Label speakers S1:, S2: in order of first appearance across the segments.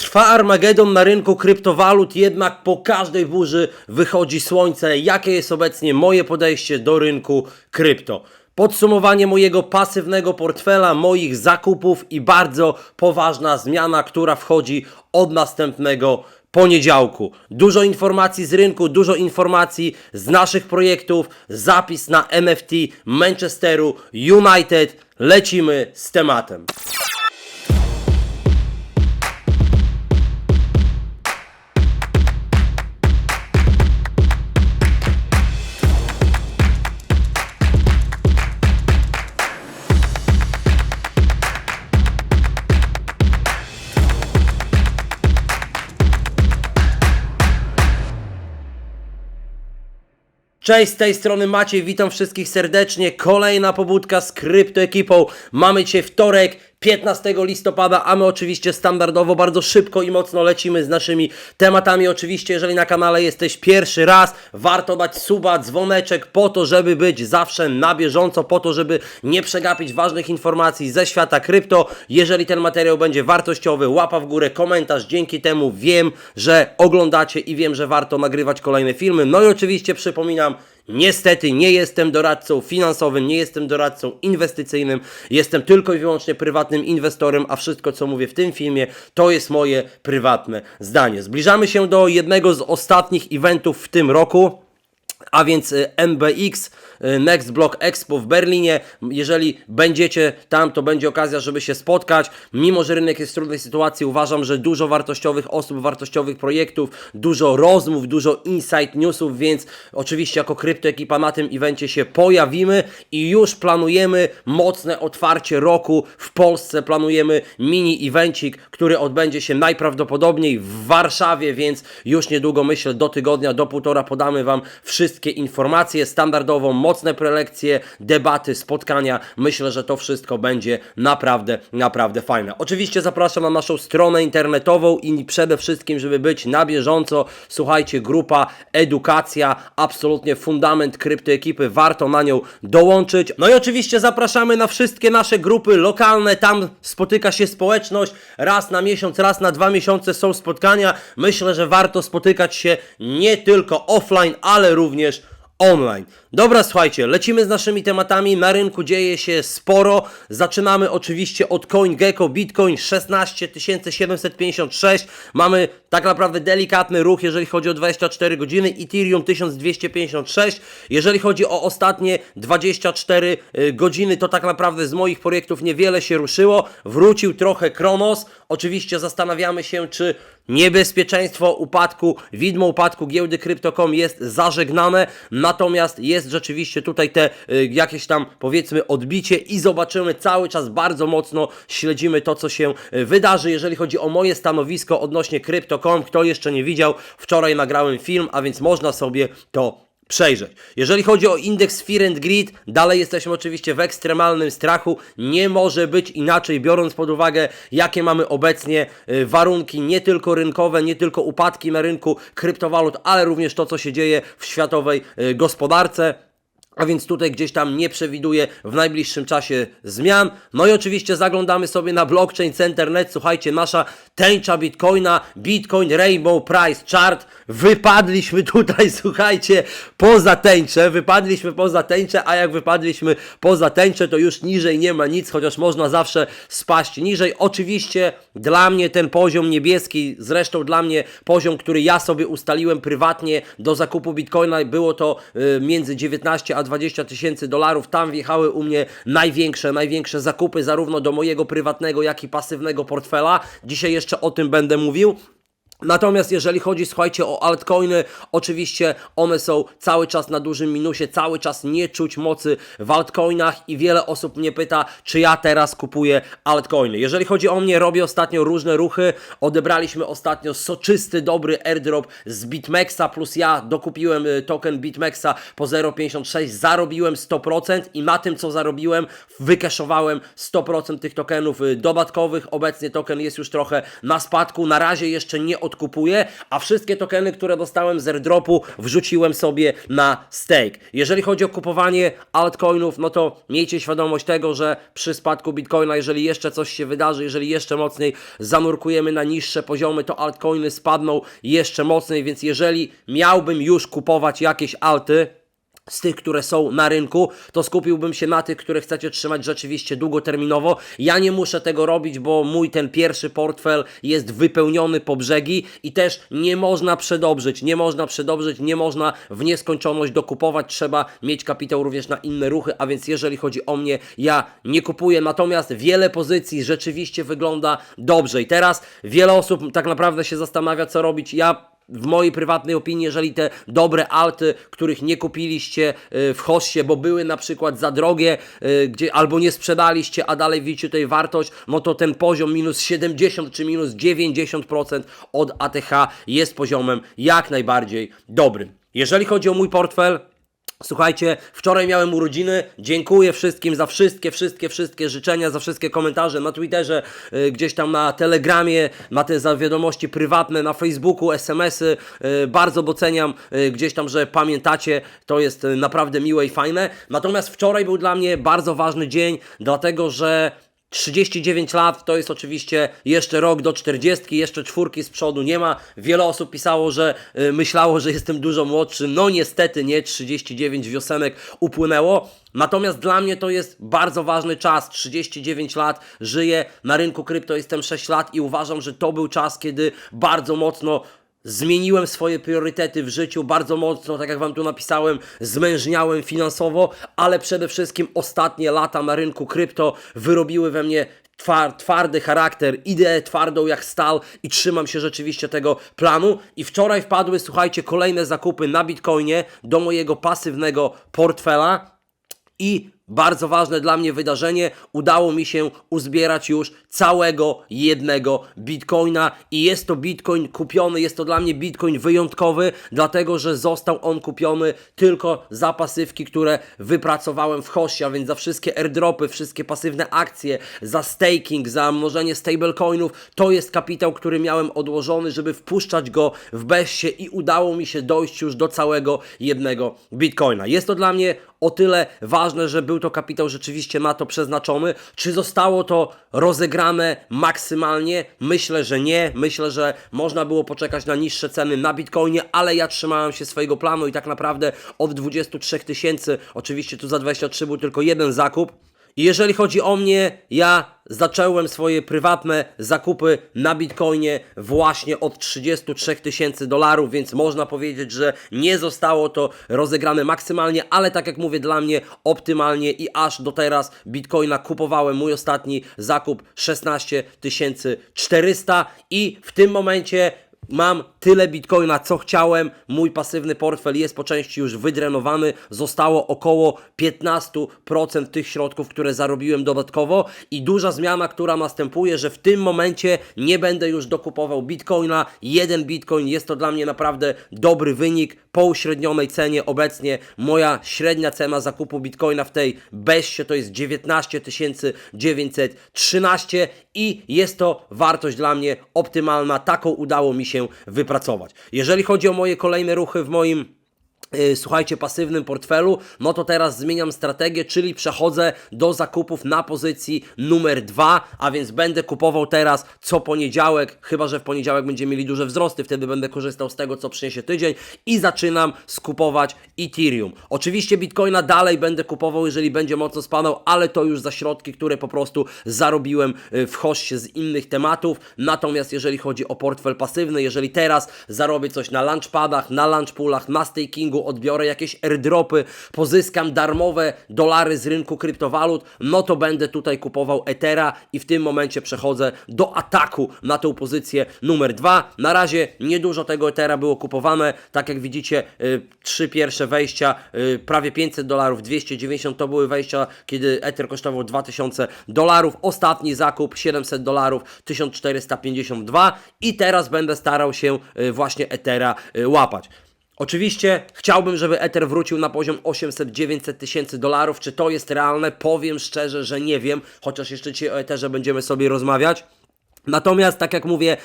S1: Trwa Armagedon na rynku kryptowalut, jednak po każdej burzy wychodzi słońce. Jakie jest obecnie moje podejście do rynku krypto? Podsumowanie mojego pasywnego portfela, moich zakupów i bardzo poważna zmiana, która wchodzi od następnego poniedziałku. Dużo informacji z rynku, dużo informacji z naszych projektów, zapis na NFT Manchesteru United. Lecimy z tematem. Cześć, z tej strony Maciej, witam wszystkich serdecznie. Kolejna pobudka z kryptoekipą. Mamy dzisiaj wtorek, 15 listopada, a my oczywiście standardowo bardzo szybko i mocno lecimy z naszymi tematami. Oczywiście, jeżeli na kanale jesteś pierwszy raz, warto dać suba, dzwoneczek po to, żeby być zawsze na bieżąco, po to, żeby nie przegapić ważnych informacji ze świata krypto. Jeżeli ten materiał będzie wartościowy, łapa w górę, komentarz. Dzięki temu wiem, że oglądacie i wiem, że warto nagrywać kolejne filmy. No i oczywiście przypominam, Niestety nie jestem doradcą finansowym, nie jestem doradcą inwestycyjnym, jestem tylko i wyłącznie prywatnym inwestorem, a wszystko co mówię w tym filmie to jest moje prywatne zdanie. Zbliżamy się do jednego z ostatnich eventów w tym roku. A więc NBX, y, Next Block Expo w Berlinie. Jeżeli będziecie tam, to będzie okazja, żeby się spotkać. Mimo, że rynek jest w trudnej sytuacji, uważam, że dużo wartościowych osób, wartościowych projektów, dużo rozmów, dużo insight newsów, więc oczywiście jako kryptoekipa na tym evencie się pojawimy i już planujemy mocne otwarcie roku w Polsce. Planujemy mini evencik, który odbędzie się najprawdopodobniej w Warszawie, więc już niedługo myślę do tygodnia, do półtora podamy Wam wszystkie informacje standardowo, mocne prelekcje, debaty, spotkania. Myślę, że to wszystko będzie naprawdę, naprawdę fajne. Oczywiście zapraszam na naszą stronę internetową i przede wszystkim, żeby być na bieżąco, słuchajcie, grupa Edukacja, absolutnie fundament kryptoekipy, warto na nią dołączyć. No i oczywiście zapraszamy na wszystkie nasze grupy lokalne, tam spotyka się społeczność, raz na miesiąc, raz na dwa miesiące są spotkania. Myślę, że warto spotykać się nie tylko offline, ale również online. Dobra, słuchajcie, lecimy z naszymi tematami. Na rynku dzieje się sporo. Zaczynamy oczywiście od CoinGecko, Bitcoin 16 756. Mamy tak naprawdę delikatny ruch, jeżeli chodzi o 24 godziny. Ethereum 1256. Jeżeli chodzi o ostatnie 24 y, godziny, to tak naprawdę z moich projektów niewiele się ruszyło. Wrócił trochę Kronos. Oczywiście zastanawiamy się, czy niebezpieczeństwo upadku, widmo upadku giełdy Crypto.com jest zażegnane, natomiast jest rzeczywiście tutaj te y, jakieś tam powiedzmy odbicie i zobaczymy cały czas bardzo mocno śledzimy to, co się y, wydarzy, jeżeli chodzi o moje stanowisko odnośnie Crypto.com, kto jeszcze nie widział, wczoraj nagrałem film, a więc można sobie to przejrzeć. Jeżeli chodzi o indeks Fear and Greed, dalej jesteśmy oczywiście w ekstremalnym strachu. Nie może być inaczej, biorąc pod uwagę, jakie mamy obecnie y, warunki, nie tylko rynkowe, nie tylko upadki na rynku kryptowalut, ale również to, co się dzieje w światowej y, gospodarce. A więc tutaj gdzieś tam nie przewiduję w najbliższym czasie zmian. No i oczywiście zaglądamy sobie na blockchain Centernet. Słuchajcie, nasza tęcza Bitcoina, Bitcoin Rainbow Price Chart. Wypadliśmy tutaj, słuchajcie, poza tęczę. Wypadliśmy poza tęczę, a jak wypadliśmy poza tęczę, to już niżej nie ma nic, chociaż można zawsze spaść niżej. Oczywiście dla mnie ten poziom niebieski, zresztą dla mnie poziom, który ja sobie ustaliłem prywatnie do zakupu Bitcoina, było to y, między 19 a 20 tysięcy dolarów. Tam wjechały u mnie największe, największe zakupy, zarówno do mojego prywatnego, jak i pasywnego portfela. Dzisiaj jeszcze o tym będę mówił. Natomiast jeżeli chodzi, słuchajcie, o altcoiny, oczywiście one są cały czas na dużym minusie, cały czas nie czuć mocy w altcoinach i wiele osób mnie pyta, czy ja teraz kupuję altcoiny. Jeżeli chodzi o mnie, robię ostatnio różne ruchy, odebraliśmy ostatnio soczysty, dobry airdrop z BitMEXa, plus ja dokupiłem y, token BitMEXa po 0,56, zarobiłem 100% i na tym, co zarobiłem, wykeszowałem 100% tych tokenów y, dodatkowych. Obecnie token jest już trochę na spadku, na razie jeszcze nie odkupuję, a wszystkie tokeny, które dostałem z airdropu wrzuciłem sobie na stake. Jeżeli chodzi o kupowanie altcoinów, no to miejcie świadomość tego, że przy spadku Bitcoina, jeżeli jeszcze coś się wydarzy, jeżeli jeszcze mocniej zanurkujemy na niższe poziomy, to altcoiny spadną jeszcze mocniej, więc jeżeli miałbym już kupować jakieś alty, z tych, które są na rynku, to skupiłbym się na tych, które chcecie trzymać rzeczywiście długoterminowo. Ja nie muszę tego robić, bo mój ten pierwszy portfel jest wypełniony po brzegi i też nie można przedobrzyć, nie można przedobrzyć, nie można w nieskończoność dokupować, trzeba mieć kapitał również na inne ruchy, a więc jeżeli chodzi o mnie, ja nie kupuję, natomiast wiele pozycji rzeczywiście wygląda dobrze i teraz wiele osób tak naprawdę się zastanawia, co robić. Ja w mojej prywatnej opinii, jeżeli te dobre alty, których nie kupiliście y, w hossie, bo były na przykład za drogie, y, gdzie albo nie sprzedaliście, a dalej widzicie tutaj wartość, no to ten poziom minus 70 czy minus 90% od ATH jest poziomem jak najbardziej dobrym. Jeżeli chodzi o mój portfel, Słuchajcie, wczoraj miałem urodziny. Dziękuję wszystkim za wszystkie, wszystkie, wszystkie życzenia, za wszystkie komentarze na Twitterze, y, gdzieś tam na Telegramie, na te za wiadomości prywatne, na Facebooku, SMS-y. Y, bardzo doceniam y, gdzieś tam, że pamiętacie. To jest y, naprawdę miłe i fajne. Natomiast wczoraj był dla mnie bardzo ważny dzień, dlatego że 39 lat to jest oczywiście jeszcze rok do 40, jeszcze czwórki z przodu nie ma. Wiele osób pisało, że y, myślało, że jestem dużo młodszy. No niestety nie, 39 wiosenek upłynęło. Natomiast dla mnie to jest bardzo ważny czas. 39 lat, żyję na rynku krypto, jestem 6 lat i uważam, że to był czas, kiedy bardzo mocno Zmieniłem swoje priorytety w życiu bardzo mocno, tak jak Wam tu napisałem, zmężniałem finansowo, ale przede wszystkim ostatnie lata na rynku krypto wyrobiły we mnie twar, twardy charakter, ideę twardą jak stal i trzymam się rzeczywiście tego planu. I wczoraj wpadły, słuchajcie, kolejne zakupy na Bitcoinie do mojego pasywnego portfela i bardzo ważne dla mnie wydarzenie, udało mi się uzbierać już całego jednego bitcoina i jest to bitcoin kupiony, jest to dla mnie bitcoin wyjątkowy, dlatego że został on kupiony tylko za pasywki, które wypracowałem w Hosie, a więc za wszystkie airdropy, wszystkie pasywne akcje, za staking, za mnożenie stablecoinów, to jest kapitał, który miałem odłożony, żeby wpuszczać go w Bessie i udało mi się dojść już do całego jednego bitcoina. Jest to dla mnie o tyle ważne, że był to kapitał rzeczywiście na to przeznaczony. Czy zostało to rozegrane maksymalnie? Myślę, że nie. Myślę, że można było poczekać na niższe ceny na Bitcoinie, ale ja trzymałem się swojego planu i tak naprawdę od 23 tysięcy, oczywiście tu za 23 był tylko jeden zakup. Jeżeli chodzi o mnie, ja zacząłem swoje prywatne zakupy na Bitcoinie właśnie od 33 tysięcy dolarów, więc można powiedzieć, że nie zostało to rozegrane maksymalnie, ale tak jak mówię, dla mnie optymalnie i aż do teraz Bitcoina kupowałem. Mój ostatni zakup 16 400 i w tym momencie Mam tyle bitcoina, co chciałem. Mój pasywny portfel jest po części już wydrenowany. Zostało około 15% tych środków, które zarobiłem dodatkowo. I duża zmiana, która następuje, że w tym momencie nie będę już dokupował bitcoina. Jeden bitcoin jest to dla mnie naprawdę dobry wynik. Po uśrednionej cenie obecnie moja średnia cena zakupu bitcoina w tej beście to jest 19 913 i jest to wartość dla mnie optymalna. Taką udało mi się wypracować. Jeżeli chodzi o moje kolejne ruchy w moim słuchajcie, pasywnym portfelu, no to teraz zmieniam strategię, czyli przechodzę do zakupów na pozycji numer dwa, a więc będę kupował teraz co poniedziałek, chyba że w poniedziałek będziemy mieli duże wzrosty, wtedy będę korzystał z tego, co przyniesie tydzień i zaczynam skupować Ethereum. Oczywiście Bitcoina dalej będę kupował, jeżeli będzie mocno spadał, ale to już za środki, które po prostu zarobiłem yy, w hoście z innych tematów. Natomiast jeżeli chodzi o portfel pasywny, jeżeli teraz zarobię coś na launchpadach, na launchpoolach, na stakingu, odbiorę jakieś airdropy, pozyskam darmowe dolary z rynku kryptowalut, no to będę tutaj kupował Ethera i w tym momencie przechodzę do ataku na tę pozycję numer dwa. Na razie niedużo tego Ethera było kupowane, tak jak widzicie, y, trzy pierwsze wejścia, y, prawie 500 dolarów, 290 to były wejścia, kiedy Ether kosztował 2000 dolarów, ostatni zakup 700 dolarów, 1452 i teraz będę starał się y, właśnie Ethera łapać. Oczywiście chciałbym, żeby Ether wrócił na poziom 800-900 tysięcy dolarów. Czy to jest realne? Powiem szczerze, że nie wiem, chociaż jeszcze dzisiaj o Etherze będziemy sobie rozmawiać. Natomiast, tak jak mówię,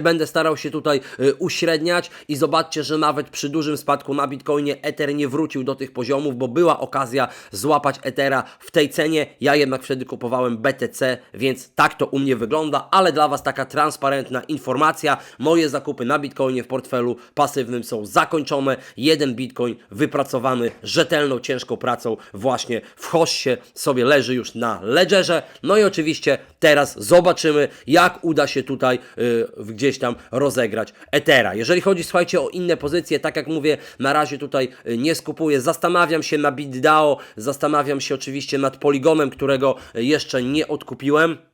S1: będę starał się tutaj y, uśredniać i zobaczcie, że nawet przy dużym spadku na Bitcoinie Ether nie wrócił do tych poziomów, bo była okazja złapać Ethera w tej cenie. Ja jednak wtedy kupowałem BTC, więc tak to u mnie wygląda, ale dla Was taka transparentna informacja. Moje zakupy na Bitcoinie w portfelu pasywnym są zakończone. Jeden Bitcoin wypracowany rzetelną, ciężką pracą właśnie w hoście sobie leży już na ledgerze. No i oczywiście teraz zobaczymy, jak uda się tutaj y, gdzieś tam rozegrać Ethera. Jeżeli chodzi, słuchajcie, o inne pozycje, tak jak mówię, na razie tutaj y, nie skupuję. Zastanawiam się na BitDAO, zastanawiam się oczywiście nad Poligonem, którego y, jeszcze nie odkupiłem.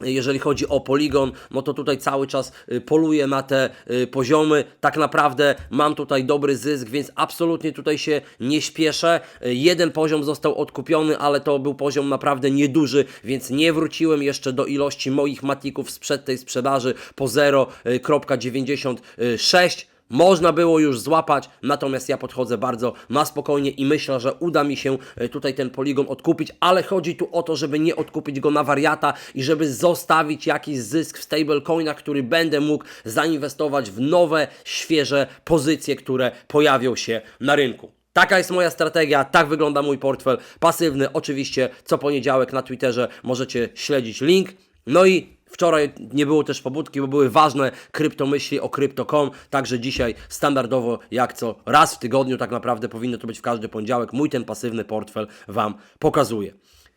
S1: Jeżeli chodzi o poligon, no to tutaj cały czas y, poluję na te y, poziomy. Tak naprawdę mam tutaj dobry zysk, więc absolutnie tutaj się nie śpieszę. Y, Jeden poziom został odkupiony, ale to był poziom naprawdę nieduży, więc nie wróciłem jeszcze do ilości moich matików sprzed tej sprzedaży po 0.96. Można było już złapać, natomiast ja podchodzę bardzo na spokojnie i myślę, że uda mi się e, tutaj ten poligon odkupić, ale chodzi tu o to, żeby nie odkupić go na wariata i żeby zostawić jakiś zysk w stablecoinach, który będę mógł zainwestować w nowe, świeże pozycje, które pojawią się na rynku. Taka jest moja strategia, tak wygląda mój portfel pasywny. Oczywiście co poniedziałek na Twitterze możecie śledzić link. No i Wczoraj nie było też pobudki, bo były ważne kryptomyśli o Crypto.com, także dzisiaj standardowo jak co raz w tygodniu, tak naprawdę powinno to być w każdy poniedziałek, mój ten pasywny portfel Wam pokazuje.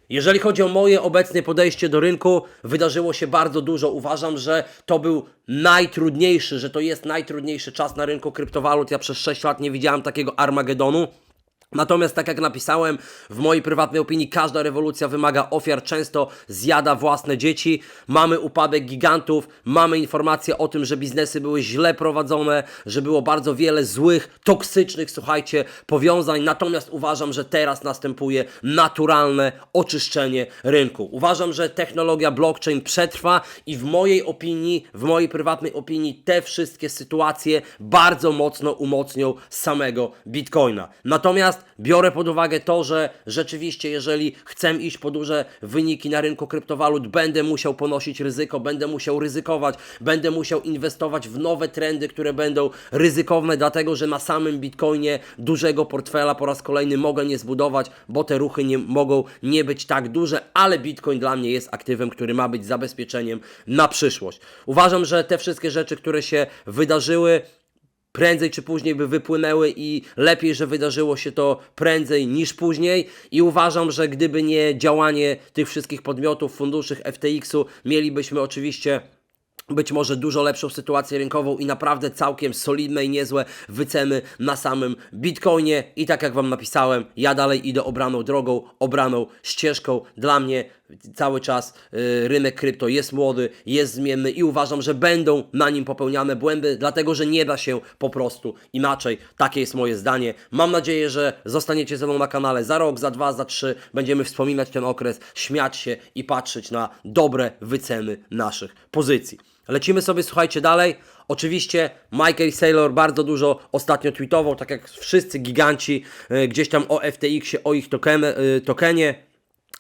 S1: Jeżeli chodzi o moje obecne podejście do rynku, wydarzyło się bardzo dużo. Uważam, że to był najtrudniejszy, że to jest najtrudniejszy czas na rynku kryptowalut. Ja przez 6 lat nie widziałem takiego Armagedonu. Natomiast, tak jak napisałem, w mojej prywatnej opinii, każda rewolucja wymaga ofiar, często zjada własne dzieci. Mamy upadek gigantów, mamy informacje o tym, że biznesy były źle prowadzone, że było bardzo wiele złych, toksycznych, słuchajcie, powiązań. Natomiast uważam, że teraz następuje naturalne oczyszczenie rynku. Uważam, że technologia blockchain przetrwa i w mojej opinii, w mojej prywatnej opinii, te wszystkie sytuacje bardzo mocno umocnią samego Bitcoina. Natomiast biorę pod uwagę to, że rzeczywiście, jeżeli chcę iść po duże wyniki na rynku kryptowalut, będę musiał ponosić ryzyko, będę musiał ryzykować, będę musiał inwestować w nowe trendy, które będą ryzykowne, dlatego że na samym Bitcoinie dużego portfela po raz kolejny mogę nie zbudować, bo te ruchy nie mogą nie być tak duże, ale Bitcoin dla mnie jest aktywem, który ma być zabezpieczeniem na przyszłość. Uważam, że te wszystkie rzeczy, które się wydarzyły, prędzej czy później by wypłynęły i lepiej, że wydarzyło się to prędzej niż później i uważam, że gdyby nie działanie tych wszystkich podmiotów, funduszy FTX-u, mielibyśmy oczywiście być może dużo lepszą sytuację rynkową i naprawdę całkiem solidne i niezłe wyceny na samym Bitcoinie. I tak jak Wam napisałem, ja dalej idę obraną drogą, obraną ścieżką. Dla mnie cały czas y, rynek krypto jest młody, jest zmienny i uważam, że będą na nim popełniane błędy, dlatego że nie da się po prostu inaczej. Takie jest moje zdanie. Mam nadzieję, że zostaniecie ze mną na kanale za rok, za dwa, za trzy. Będziemy wspominać ten okres, śmiać się i patrzeć na dobre wyceny naszych pozycji. Lecimy sobie, słuchajcie, dalej. Oczywiście Michael Saylor bardzo dużo ostatnio tweetował, tak jak wszyscy giganci, y, gdzieś tam o FTX-ie, o ich y, tokenie.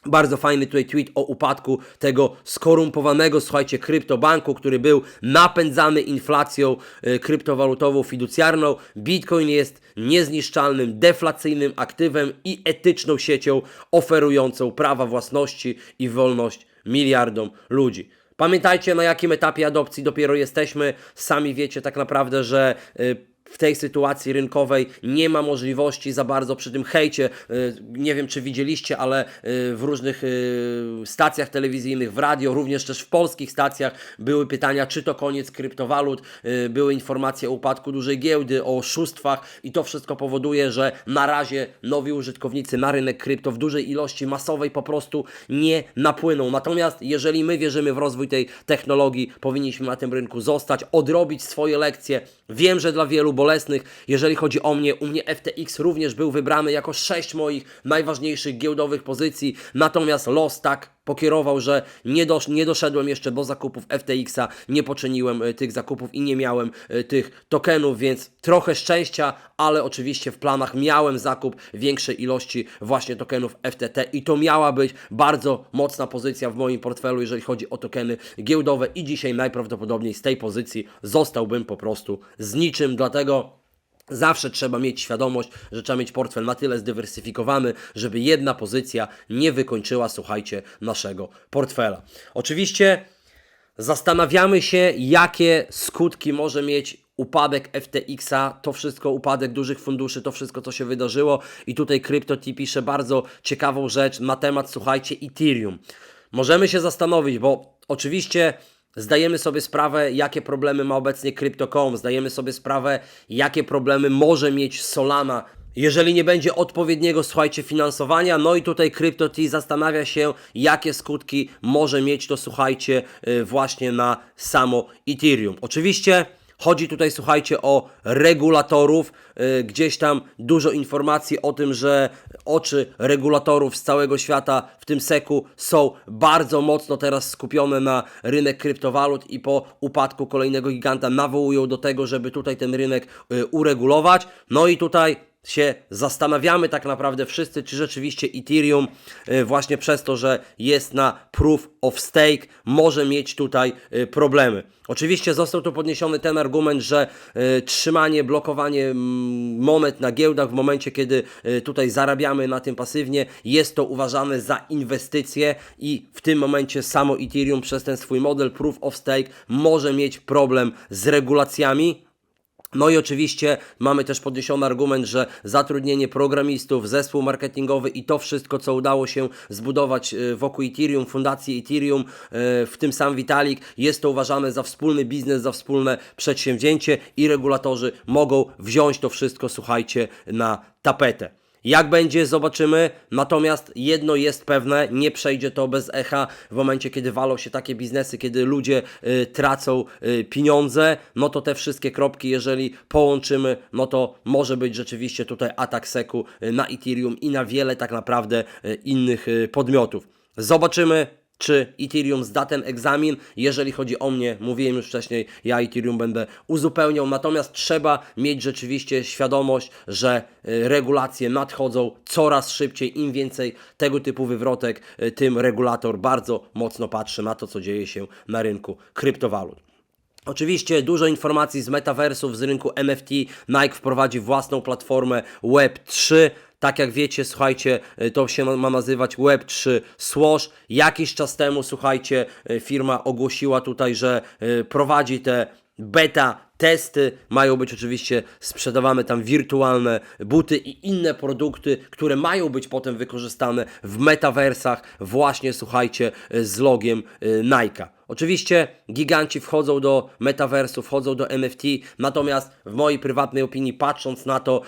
S1: Bardzo fajny tutaj tweet o upadku tego skorumpowanego, słuchajcie, kryptobanku, który był napędzany inflacją y, kryptowalutową fiducjarną. Bitcoin jest niezniszczalnym, deflacyjnym aktywem i etyczną siecią oferującą prawa własności i wolność miliardom ludzi. Pamiętajcie, na jakim etapie adopcji dopiero jesteśmy. Sami wiecie tak naprawdę, że y, w tej sytuacji rynkowej nie ma możliwości za bardzo przy tym hejcie. y, Nie wiem, czy widzieliście, ale y, w różnych y, stacjach telewizyjnych, w radio, również też w polskich stacjach były pytania, czy to koniec kryptowalut, były informacje o upadku dużej giełdy, o oszustwach i to wszystko powoduje, że na razie nowi użytkownicy na rynek krypto w dużej ilości masowej po prostu nie napłyną. Natomiast jeżeli my wierzymy w rozwój tej technologii, powinniśmy na tym rynku zostać, odrobić swoje lekcje. Wiem, że dla wielu bolesnych, jeżeli chodzi o mnie, u mnie FTX również był wybrany jako sześć moich najważniejszych giełdowych pozycji, natomiast los tak pokierował, że nie, dosz, nie doszedłem jeszcze do zakupów FTX-a, nie poczyniłem y, tych zakupów i nie miałem y, tych tokenów, więc trochę szczęścia, ale oczywiście w planach miałem zakup większej ilości właśnie tokenów FTT i to miała być bardzo mocna pozycja w moim portfelu, jeżeli chodzi o tokeny giełdowe i dzisiaj najprawdopodobniej z tej pozycji zostałbym po prostu z niczym, dlatego Zawsze trzeba mieć świadomość, że trzeba mieć portfel na tyle zdywersyfikowany, żeby jedna pozycja nie wykończyła, słuchajcie, naszego portfela. Oczywiście zastanawiamy się, jakie skutki może mieć upadek FTX-a, to wszystko, upadek dużych funduszy, to wszystko, co się wydarzyło. I tutaj CryptoT pisze bardzo ciekawą rzecz na temat, słuchajcie, Ethereum. Możemy się zastanowić, bo oczywiście zdajemy sobie sprawę, jakie problemy ma obecnie Crypto.com, zdajemy sobie sprawę, jakie problemy może mieć Solana, jeżeli nie będzie odpowiedniego, słuchajcie, finansowania. No i tutaj CryptoT zastanawia się, jakie skutki może mieć to, słuchajcie, y, właśnie na samo Ethereum. Oczywiście Chodzi tutaj, słuchajcie, o regulatorów. Yy, gdzieś tam dużo informacji o tym, że oczy regulatorów z całego świata w tym seku są bardzo mocno teraz skupione na rynek kryptowalut i po upadku kolejnego giganta nawołują do tego, żeby tutaj ten rynek yy, uregulować. No i tutaj się zastanawiamy tak naprawdę wszyscy, czy rzeczywiście Ethereum y, właśnie przez to, że jest na proof of stake, może mieć tutaj y, problemy. Oczywiście został tu podniesiony ten argument, że y, trzymanie, blokowanie mm, monet na giełdach w momencie, kiedy tutaj zarabiamy na tym pasywnie, jest to uważane za inwestycje i w tym momencie samo Ethereum przez ten swój model proof of stake może mieć problem z regulacjami, no i oczywiście mamy też podniesiony argument, że zatrudnienie programistów, zespół marketingowy i to wszystko, co udało się zbudować e, wokół Ethereum, fundacji Ethereum, e, w tym sam Vitalik, jest to uważane za wspólny biznes, za wspólne przedsięwzięcie i regulatorzy mogą wziąć to wszystko, słuchajcie, na tapetę. Jak będzie, zobaczymy. Natomiast jedno jest pewne, nie przejdzie to bez echa w momencie, kiedy walą się takie biznesy, kiedy ludzie y, tracą y, pieniądze, no to te wszystkie kropki, jeżeli połączymy, no to może być rzeczywiście tutaj atak seku y, na Ethereum i na wiele tak naprawdę y, innych y, podmiotów. Zobaczymy, czy Ethereum zda ten egzamin. Jeżeli chodzi o mnie, mówiłem już wcześniej, ja Ethereum będę uzupełniał, natomiast trzeba mieć rzeczywiście świadomość, że y, regulacje nadchodzą coraz szybciej. Im więcej tego typu wywrotek, y, tym regulator bardzo mocno patrzy na to, co dzieje się na rynku kryptowalut. Oczywiście dużo informacji z metaversów, z rynku NFT. Nike wprowadzi własną platformę Web3. Tak jak wiecie, słuchajcie, y, to się ma nazywać Web3 Swash. Jakiś czas temu, słuchajcie, y, firma ogłosiła tutaj, że y, prowadzi te beta testy, mają być oczywiście sprzedawane tam wirtualne buty i inne produkty, które mają być potem wykorzystane w metaversach właśnie, słuchajcie, z logiem Nike'a. Oczywiście giganci wchodzą do metaversu, wchodzą do NFT, natomiast w mojej prywatnej opinii, patrząc na to,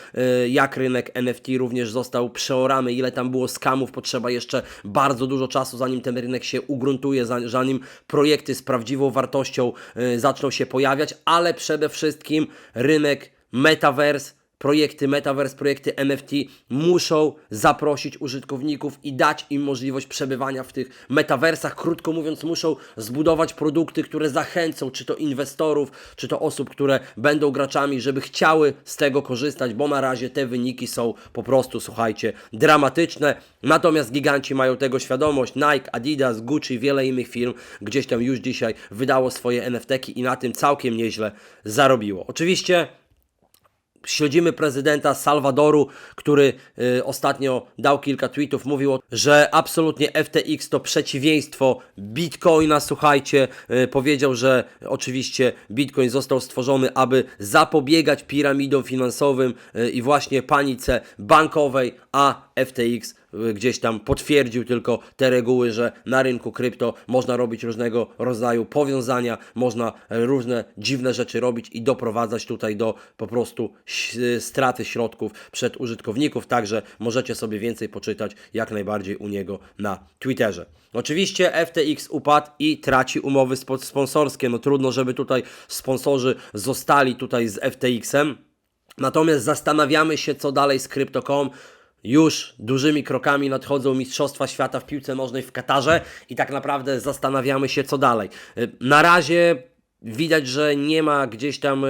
S1: y, jak rynek NFT również został przeorany, ile tam było skamów, potrzeba jeszcze bardzo dużo czasu, zanim ten rynek się ugruntuje, zanim projekty z prawdziwą wartością y, zaczną się pojawiać, ale przede wszystkim rynek metaverse projekty Metaverse, projekty NFT muszą zaprosić użytkowników i dać im możliwość przebywania w tych metaversach. Krótko mówiąc, muszą zbudować produkty, które zachęcą czy to inwestorów, czy to osób, które będą graczami, żeby chciały z tego korzystać, bo na razie te wyniki są po prostu, słuchajcie, dramatyczne. Natomiast giganci mają tego świadomość. Nike, Adidas, Gucci, wiele innych firm gdzieś tam już dzisiaj wydało swoje NFT-ki i na tym całkiem nieźle zarobiło. Oczywiście Śledzimy prezydenta Salwadoru, który y, ostatnio dał kilka tweetów, mówił, że absolutnie FTX to przeciwieństwo Bitcoina. Słuchajcie, y, powiedział, że oczywiście Bitcoin został stworzony, aby zapobiegać piramidom finansowym y, i właśnie panice bankowej, a FTX gdzieś tam potwierdził tylko te reguły, że na rynku krypto można robić różnego rodzaju powiązania, można różne dziwne rzeczy robić i doprowadzać tutaj do po prostu straty środków przed użytkowników. Także możecie sobie więcej poczytać jak najbardziej u niego na Twitterze. Oczywiście FTX upadł i traci umowy sponsorskie. No trudno, żeby tutaj sponsorzy zostali tutaj z FTX-em. Natomiast zastanawiamy się, co dalej z Crypto.com. już dużymi krokami nadchodzą Mistrzostwa Świata w piłce nożnej w Katarze i tak naprawdę zastanawiamy się, co dalej. Na razie widać, że nie ma gdzieś tam y,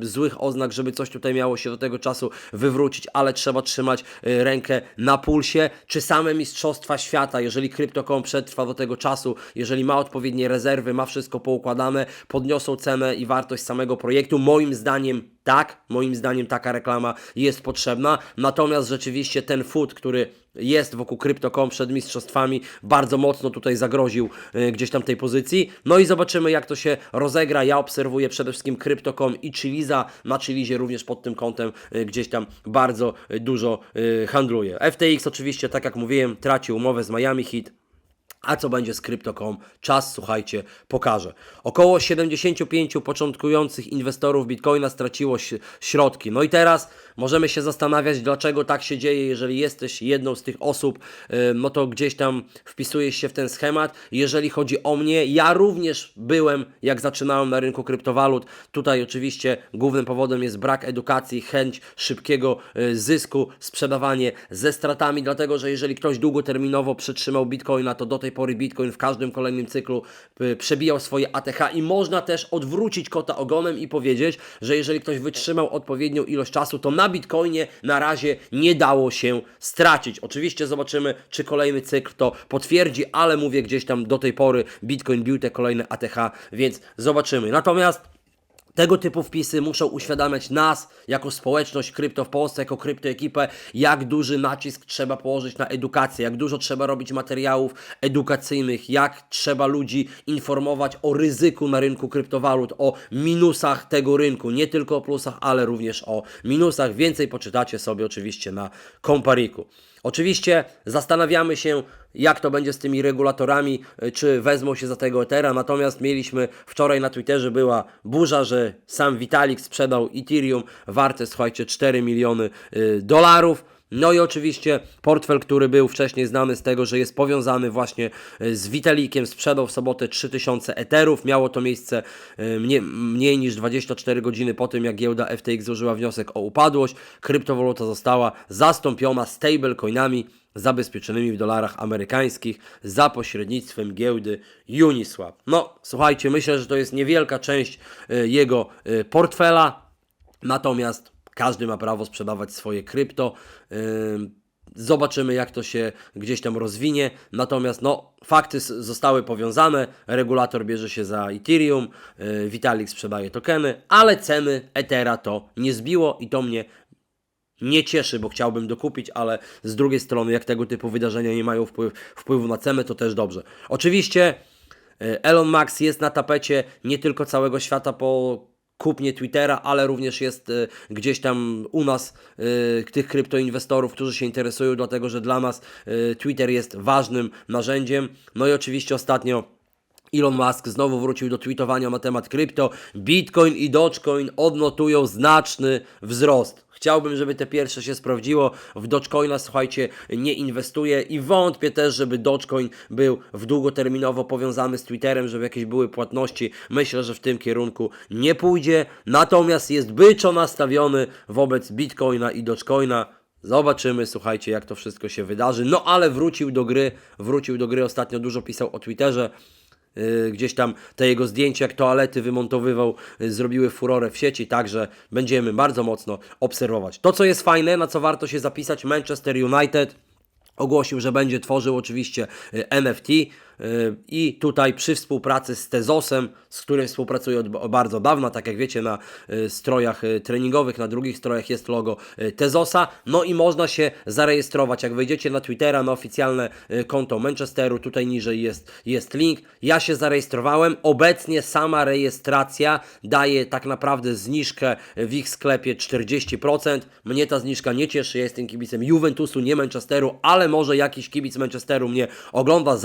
S1: złych oznak, żeby coś tutaj miało się do tego czasu wywrócić, ale trzeba trzymać y, rękę na pulsie. Czy same Mistrzostwa Świata, jeżeli Crypto.com przetrwa do tego czasu, jeżeli ma odpowiednie rezerwy, ma wszystko poukładane, podniosą cenę i wartość samego projektu? Moim zdaniem tak, moim zdaniem taka reklama jest potrzebna. Natomiast rzeczywiście ten food, który jest wokół Crypto.com przed mistrzostwami, bardzo mocno tutaj zagroził y, gdzieś tam tej pozycji. No i zobaczymy, jak to się rozegra. Ja obserwuję przede wszystkim Crypto.com i Chiliza. Na Chilizie również pod tym kątem y, gdzieś tam bardzo y, dużo handluje. FTX oczywiście, tak jak mówiłem, traci umowę z Miami Heat. A co będzie z Crypto.com? Czas, słuchajcie, pokaże. Około 75 początkujących inwestorów Bitcoina straciło środki. No i teraz możemy się zastanawiać, dlaczego tak się dzieje. Jeżeli jesteś jedną z tych osób, yy, no to gdzieś tam wpisujesz się w ten schemat. Jeżeli chodzi o mnie, ja również byłem, jak zaczynałem na rynku kryptowalut. Tutaj oczywiście głównym powodem jest brak edukacji, chęć szybkiego yy, zysku, sprzedawanie ze stratami, dlatego że jeżeli ktoś długoterminowo przytrzymał Bitcoina, to do tej pory Bitcoin w każdym kolejnym cyklu y, przebijał swoje ATH i można też odwrócić kota ogonem i powiedzieć, że jeżeli ktoś wytrzymał odpowiednią ilość czasu, to na Bitcoinie na razie nie dało się stracić. Oczywiście zobaczymy, czy kolejny cykl to potwierdzi, ale mówię gdzieś tam do tej pory Bitcoin bił te kolejne ATH, więc zobaczymy. Natomiast tego typu wpisy muszą uświadamiać nas jako społeczność krypto w Polsce, jako kryptoekipę, jak duży nacisk trzeba położyć na edukację, jak dużo trzeba robić materiałów edukacyjnych, jak trzeba ludzi informować o ryzyku na rynku kryptowalut, o minusach tego rynku, nie tylko o plusach, ale również o minusach. Więcej poczytacie sobie oczywiście na Kompariku. Oczywiście zastanawiamy się, jak to będzie z tymi regulatorami, y, czy wezmą się za tego Ethera, natomiast mieliśmy wczoraj na Twitterze była burza, że sam Vitalik sprzedał Ethereum warte, słuchajcie, 4 miliony y, dolarów. No i oczywiście portfel, który był wcześniej znany z tego, że jest powiązany właśnie y, z Vitalikiem, sprzedał w sobotę 3000 Etherów. Miało to miejsce y, mniej, mniej niż 24 godziny po tym, jak giełda FTX złożyła wniosek o upadłość. Kryptowaluta została zastąpiona stablecoinami zabezpieczonymi w dolarach amerykańskich za pośrednictwem giełdy Uniswap. No, słuchajcie, myślę, że to jest niewielka część y, jego portfela, natomiast każdy ma prawo sprzedawać swoje krypto. Ym, Zobaczymy, jak to się gdzieś tam rozwinie. Natomiast no, fakty zostały powiązane. Regulator bierze się za Ethereum, yy, Vitalik sprzedaje tokeny, ale ceny Ethera to nie zbiło i to mnie nie cieszy, bo chciałbym dokupić, ale z drugiej strony, jak tego typu wydarzenia nie mają wpływ, wpływu na cenę, to też dobrze. Oczywiście e, Elon Musk jest na tapecie nie tylko całego świata po kupnie Twittera, ale również jest e, gdzieś tam u nas e, tych kryptoinwestorów, którzy się interesują, dlatego że dla nas e, Twitter jest ważnym narzędziem. No i oczywiście ostatnio Elon Musk znowu wrócił do tweetowania na temat krypto. Bitcoin i Dogecoin odnotują znaczny wzrost. Chciałbym, żeby te pierwsze się sprawdziło. W Dogecoina, słuchajcie, nie inwestuję i wątpię też, żeby Dogecoin był w długoterminowo powiązany z Twitterem, żeby jakieś były płatności. Myślę, że w tym kierunku nie pójdzie. Natomiast jest byczo nastawiony wobec Bitcoina i Dogecoina. Zobaczymy, słuchajcie, jak to wszystko się wydarzy. No ale wrócił do gry, wrócił do gry. Ostatnio dużo pisał o Twitterze. Yy, gdzieś tam te jego zdjęcia, jak toalety wymontowywał, yy, zrobiły furorę w sieci, także będziemy bardzo mocno obserwować. To, co jest fajne, na co warto się zapisać, Manchester United ogłosił, że będzie tworzył oczywiście y, NFT y, i tutaj przy współpracy z Tezosem, z którym współpracuję od bardzo dawna, tak jak wiecie na y, strojach y, treningowych, na drugich strojach jest logo y, Tezosa, no i można się zarejestrować, jak wejdziecie na Twittera, na oficjalne konto Manchesteru, tutaj niżej jest, jest link, ja się zarejestrowałem, obecnie sama rejestracja daje tak naprawdę zniżkę w ich sklepie 40%, mnie ta zniżka nie cieszy, ja jestem kibicem Juventusu, nie Manchesteru, ale może jakiś kibic Manchesteru mnie ogląda,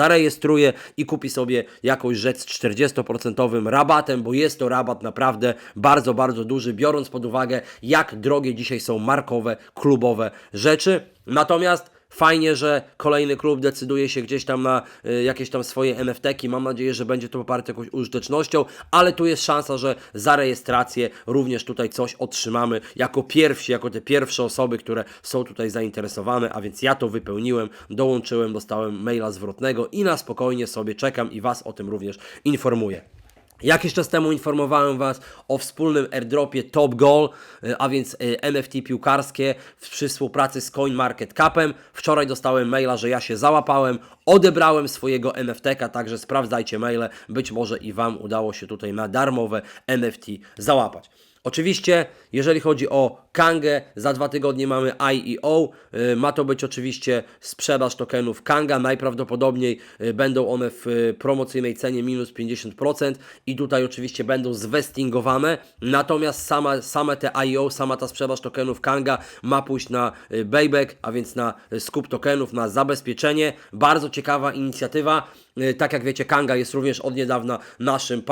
S1: i kupi sobie jakąś rzecz z 40% rabatem, bo jest to rabat naprawdę bardzo, bardzo duży, biorąc pod uwagę, jak drogie dzisiaj są markowe, klubowe rzeczy. Natomiast Fajnie, że kolejny klub decyduje się gdzieś tam na y, jakieś tam swoje NFT-ki. Mam nadzieję, że będzie to poparte jakąś użytecznością, ale tu jest szansa, że za rejestrację również tutaj coś otrzymamy jako pierwsi, jako te pierwsze osoby, które są tutaj zainteresowane, a więc ja to wypełniłem, dołączyłem, dostałem maila zwrotnego i na spokojnie sobie czekam i Was o tym również informuję. Jakiś czas temu informowałem Was o wspólnym airdropie Top Goal, y, a więc y, NFT piłkarskie przy współpracy z CoinMarketCapem. Wczoraj dostałem maila, że ja się załapałem, odebrałem swojego NFT-ka, także sprawdzajcie maile, być może i Wam udało się tutaj na darmowe NFT załapać. Oczywiście, jeżeli chodzi o Kangę, za dwa tygodnie mamy IEO. Y, Ma to być oczywiście sprzedaż tokenów Kanga. Najprawdopodobniej y, będą one w y, promocyjnej cenie minus 50% i tutaj oczywiście będą zwestingowane. Natomiast sama, same te IEO, sama ta sprzedaż tokenów Kanga ma pójść na buyback, a więc na skup tokenów, na zabezpieczenie. Bardzo ciekawa inicjatywa. Y, Tak jak wiecie, Kanga jest również od niedawna naszym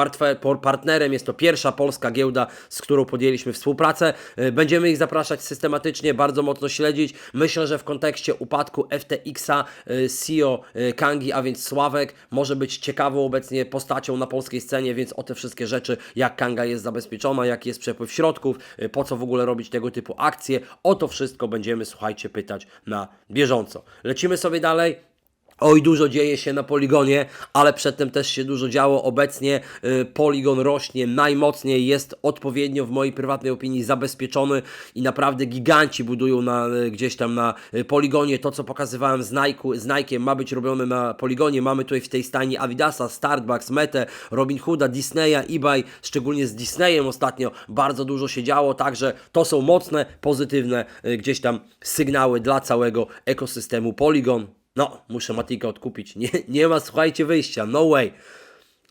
S1: partnerem. Jest to pierwsza polska giełda, z którą podjęliśmy współpracę. Y, Będziemy ich zapraszać systematycznie, bardzo mocno śledzić. Myślę, że w kontekście upadku FTX-a y, CEO Kangi, a więc Sławek, może być ciekawą obecnie postacią na polskiej scenie, więc o te wszystkie rzeczy, jak Kanga jest zabezpieczona, jaki jest przepływ środków, po co w ogóle robić tego typu akcje, o to wszystko będziemy, słuchajcie, pytać na bieżąco. Lecimy sobie dalej. Oj, dużo dzieje się na poligonie, ale przedtem też się dużo działo. Obecnie y, poligon rośnie najmocniej, jest odpowiednio w mojej prywatnej opinii zabezpieczony i naprawdę giganci budują na, y, gdzieś tam na y, poligonie. To, co pokazywałem z, Nike, z Nike'em ma być robione na poligonie. Mamy tutaj w tej stajni Adidasa, Starbucks, Mete, Robin Hooda, Disneya, eBay, szczególnie z Disneyem ostatnio bardzo dużo się działo, także to są mocne, pozytywne y, gdzieś tam sygnały dla całego ekosystemu Polygon. No, muszę Matika odkupić. Nie, nie ma, słuchajcie, wyjścia. No way.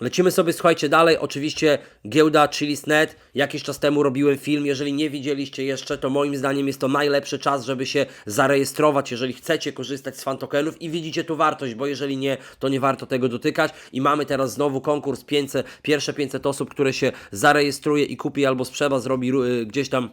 S1: Lecimy sobie, słuchajcie, dalej. Oczywiście giełda Chilis.net. Jakiś czas temu robiłem film. Jeżeli nie widzieliście jeszcze, to moim zdaniem jest to najlepszy czas, żeby się zarejestrować, jeżeli chcecie korzystać z fantokenów i widzicie tu wartość, bo jeżeli nie, to nie warto tego dotykać. I mamy teraz znowu konkurs 500, pierwsze 500 osób, które się zarejestruje i kupi albo sprzeda, zrobi y, gdzieś tam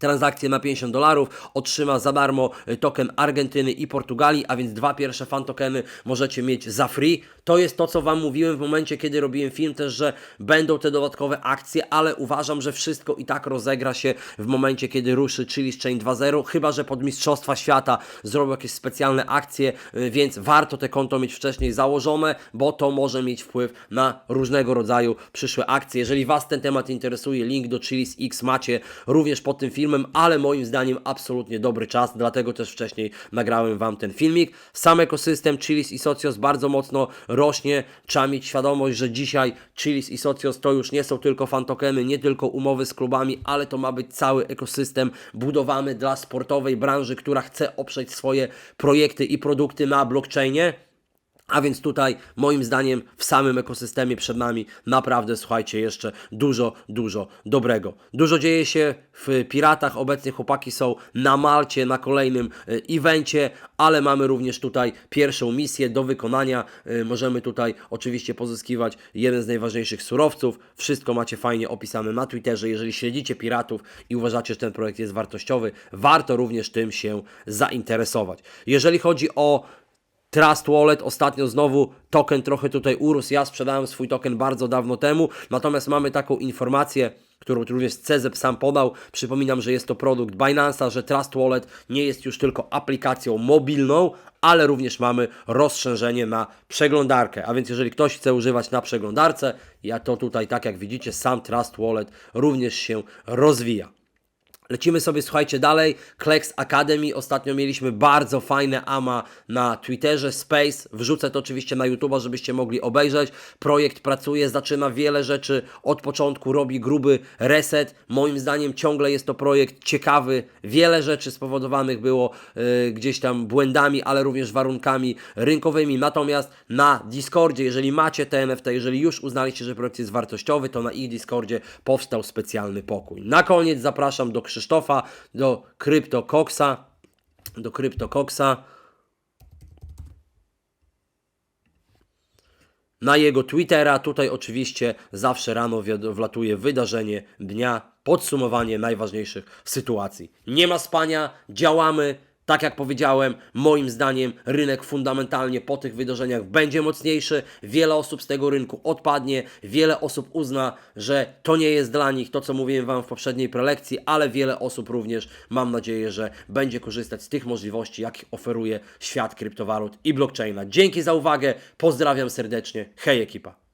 S1: transakcję na 50 dolarów, otrzyma za darmo y, token Argentyny i Portugalii, a więc dwa pierwsze fan tokeny możecie mieć za free. To jest to, co Wam mówiłem w momencie, kiedy robiłem film też, że będą te dodatkowe akcje, ale uważam, że wszystko i tak rozegra się w momencie, kiedy ruszy Chili's Chain 2.0, chyba, że pod Mistrzostwa Świata zrobią jakieś specjalne akcje, y, więc warto te konto mieć wcześniej założone, bo to może mieć wpływ na różnego rodzaju przyszłe akcje. Jeżeli Was ten temat interesuje, link do Chilis X macie również pod tym filmem, ale moim zdaniem absolutnie dobry czas, dlatego też wcześniej nagrałem Wam ten filmik. Sam ekosystem Chilis i Socios bardzo mocno rośnie. Trzeba mieć świadomość, że dzisiaj Chilis i Socios to już nie są tylko fantokeny, nie tylko umowy z klubami, ale to ma być cały ekosystem budowany dla sportowej branży, która chce oprzeć swoje projekty i produkty na blockchainie. A więc tutaj, moim zdaniem, w samym ekosystemie przed nami naprawdę, słuchajcie, jeszcze dużo, dużo dobrego. Dużo dzieje się w Piratach. Obecnie chłopaki są na Malcie, na kolejnym y, evencie, ale mamy również tutaj pierwszą misję do wykonania. Y, Możemy tutaj oczywiście pozyskiwać jeden z najważniejszych surowców. Wszystko macie fajnie opisane na Twitterze. Jeżeli śledzicie Piratów i uważacie, że ten projekt jest wartościowy, warto również tym się zainteresować. Jeżeli chodzi o Trust Wallet ostatnio znowu token trochę tutaj urósł. Ja sprzedałem swój token bardzo dawno temu, natomiast mamy taką informację, którą również Cezep sam podał. Przypominam, że jest to produkt Binance'a, że Trust Wallet nie jest już tylko aplikacją mobilną, ale również mamy rozszerzenie na przeglądarkę. A więc jeżeli ktoś chce używać na przeglądarce, ja to tutaj, tak jak widzicie, sam Trust Wallet również się rozwija. Lecimy sobie, słuchajcie, dalej. Klex Academy. Ostatnio mieliśmy bardzo fajne ama na Twitterze, Space. Wrzucę to oczywiście na YouTube'a, żebyście mogli obejrzeć. Projekt pracuje, zaczyna wiele rzeczy od początku, robi gruby reset. Moim zdaniem ciągle jest to projekt ciekawy. Wiele rzeczy spowodowanych było y, gdzieś tam błędami, ale również warunkami rynkowymi. Natomiast na Discordzie, jeżeli macie te NFT, jeżeli już uznaliście, że projekt jest wartościowy, to na ich Discordzie powstał specjalny pokój. Na koniec zapraszam do Krzysztofa, do CryptoCoxa, do CryptoCoxa. Na jego Twittera, tutaj oczywiście zawsze rano wlatuje wydarzenie dnia, podsumowanie najważniejszych sytuacji. Nie ma spania, działamy, Tak jak powiedziałem, moim zdaniem rynek fundamentalnie po tych wydarzeniach będzie mocniejszy. Wiele osób z tego rynku odpadnie, wiele osób uzna, że to nie jest dla nich to, co mówiłem Wam w poprzedniej prelekcji, ale wiele osób również, mam nadzieję, że będzie korzystać z tych możliwości, jakie oferuje świat kryptowalut i blockchaina. Dzięki za uwagę, pozdrawiam serdecznie, hej ekipa.